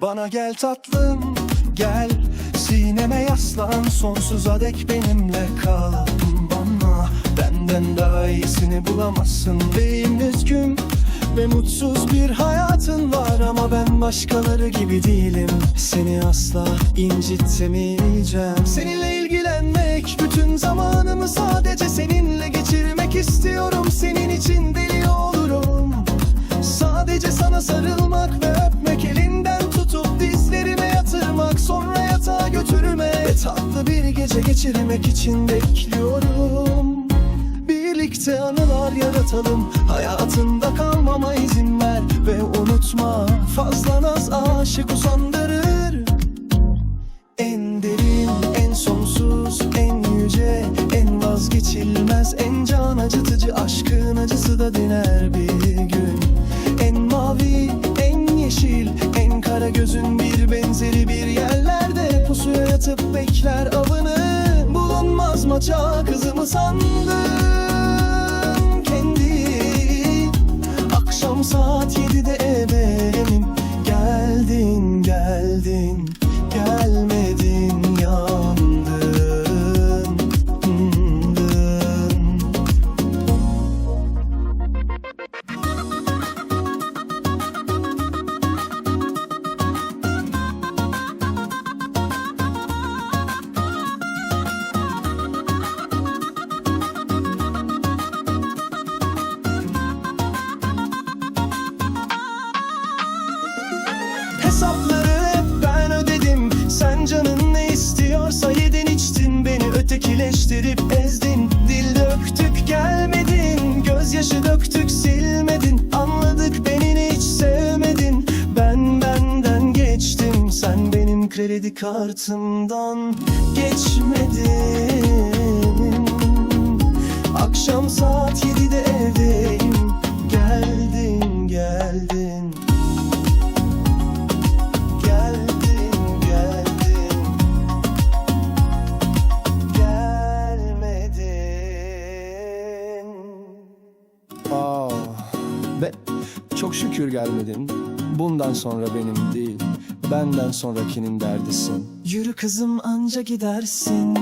Bana gel tatlım gel. Sineme yaslan sonsuza dek benimle kal. Bana benden daha iyisini bulamazsın Beyim ve mutsuz bir hayatın var Ama ben başkaları gibi değilim. Seni asla incitmeyeceğim. Seninle ilgilenmek bütün zamanımı sadece seninle geçirmek istiyorum. Senin için deli olurum. Sadece sana sarılmak ve öpmek Elinden tutup dizlerime yatırmak Sonra yatağa götürmek Ve tatlı bir gece geçirmek için bekliyorum Birlikte anılar yaratalım Hayatında kalmama izin ver Ve unutma fazla naz aşık usandırır en derin, en sonsuz, en yüce, en vazgeçilmez, en can acıtıcı aşkın acısı da diner bir gün. En mavi, en yeşil, en kara gözün bir benzeri bir yerlerde pusuya yatıp bekler avını. Bulunmaz maça kızımı sandın ötekileştirip ezdin. Dil döktük gelmedin. Gözyaşı döktük silmedin. Anladık beni hiç sevmedin. Ben benden geçtim. Sen benim kredi kartımdan geçmedin ve çok şükür gelmedin. Bundan sonra benim değil Benden sonrakinin derdisin. Yürü kızım anca gidersin